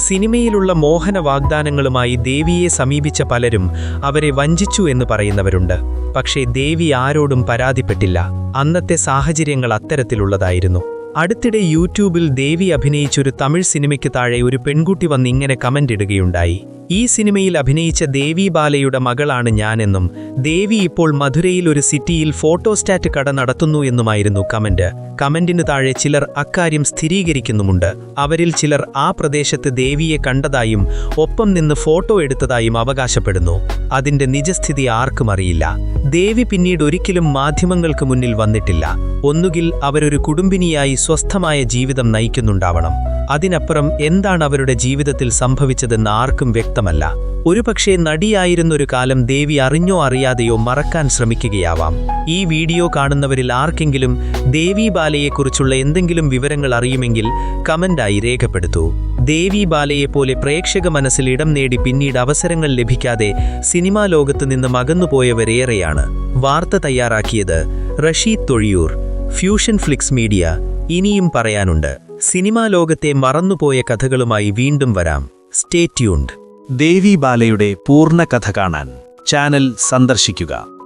സിനിമയിലുള്ള മോഹന വാഗ്ദാനങ്ങളുമായി ദേവിയെ സമീപിച്ച പലരും അവരെ വഞ്ചിച്ചു എന്ന് പറയുന്നവരുണ്ട്. പക്ഷേ ദേവി ആരോടും പരാതിപ്പെട്ടില്ല. അന്നത്തെ സാഹചര്യങ്ങൾ അത്തരത്തിലുള്ളതായിരുന്നു. അടുത്തിടെ യൂട്യൂബിൽ ദേവി അഭിനയിച്ചൊരു തമിഴ് സിനിമയ്ക്ക് താഴെ ഒരു പെൺകുട്ടി വന്ന് ഇങ്ങനെ കമന്റ് ഇടുകയുണ്ടായി. ഈ സിനിമയിൽ അഭിനയിച്ച ദേവി ബാലയുടെ മകളാണ് ഞാനെന്നും ദേവി ഇപ്പോൾ മധുരയിൽ ഒരു സിറ്റിയിൽ ഫോട്ടോസ്റ്റാറ്റ് കട നടത്തുന്നു എന്നുമായിരുന്നു കമന്റ് കമന്റിന് താഴെ ചിലർ അക്കാര്യം സ്ഥിരീകരിക്കുന്നുമുണ്ട്. അവരിൽ ചിലർ ആ പ്രദേശത്ത് ദേവിയെ കണ്ടതായും ഒപ്പം നിന്ന് ഫോട്ടോ എടുത്തതായും അവകാശപ്പെടുന്നു. അതിന്റെ നിജസ്ഥിതി ആർക്കും അറിയില്ല. ദേവി പിന്നീട് ഒരിക്കലും മാധ്യമങ്ങൾക്ക് മുന്നിൽ വന്നിട്ടില്ല. ഒന്നുകിൽ അവരൊരു കുടുംബിനിയായി സ്വസ്ഥമായ ജീവിതം നയിക്കുന്നുണ്ടാവണം. അതിനപ്പുറം എന്താണ് അവരുടെ ജീവിതത്തിൽ സംഭവിച്ചതെന്ന് ആർക്കും വ്യക്തമല്ല. ഒരുപക്ഷേ നടിയായിരുന്നൊരു കാലം ദേവി അറിഞ്ഞോ അറിയാതെയോ മറക്കാൻ ശ്രമിക്കുകയാവാം. ഈ വീഡിയോ കാണുന്നവരിൽ ആർക്കെങ്കിലും ദേവി ബാലയെക്കുറിച്ചുള്ള എന്തെങ്കിലും വിവരങ്ങൾ അറിയുമെങ്കിൽ കമന്റായി രേഖപ്പെടുത്തൂ. ദേവി ബാലയെപ്പോലെ പ്രേക്ഷക മനസ്സിൽ ഇടം നേടി പിന്നീട് അവസരങ്ങൾ ലഭിക്കാതെ സിനിമാ ലോകത്ത് നിന്ന് മകന്നുപോയവരേറെയാണ്. വാർത്ത തയ്യാറാക്കിയത് Rasheed Thozhiyur. Fusion flicks media ഇനിയും പറയാനുണ്ട്. സിനിമാ ലോകത്തെ മറന്നുപോയ കഥകളുമായി വീണ്ടും വരാം. Stay tuned. ദേവി ബാലയുടെ പൂർണ കഥ കാണാൻ ചാനൽ സന്ദർശിക്കുക.